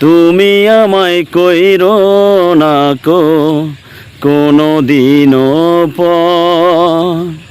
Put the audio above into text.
তুমি আমায় কইর না কো কোনো দিনও পর।